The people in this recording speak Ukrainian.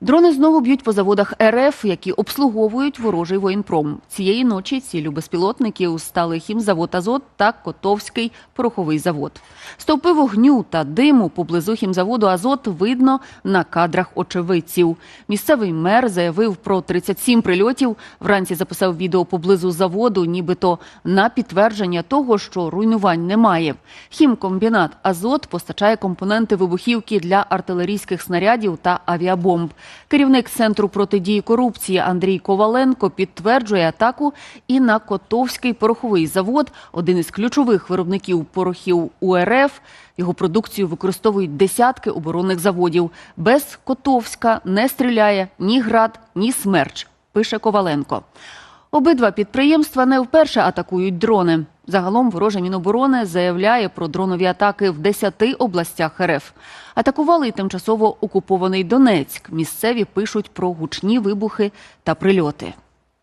Дрони знову б'ють по заводах РФ, які обслуговують ворожий воєнпром. Цієї ночі цілю безпілотників стали хімзавод Азот та Котовський пороховий завод. Стовпи вогню та диму поблизу хімзаводу Азот видно на кадрах очевидців. Місцевий мер заявив про 37 прильотів. Вранці записав відео поблизу заводу, нібито на підтвердження того, що руйнувань немає. Хімкомбінат Азот постачає компоненти вибухівки для артилерійських снарядів та авіабомб. Керівник центру протидії корупції Андрій Коваленко підтверджує атаку і на Котовський пороховий завод, один із ключових виробників порохів УРФ. Його продукцію використовують десятки оборонних заводів. Без Котовська не стріляє ні град, ні смерч, пише Коваленко. Обидва підприємства не вперше атакують дрони. Загалом вороже Міноборони заявляє про дронові атаки в 10 областях РФ. Атакували й тимчасово окупований Донецьк. Місцеві пишуть про гучні вибухи та прильоти.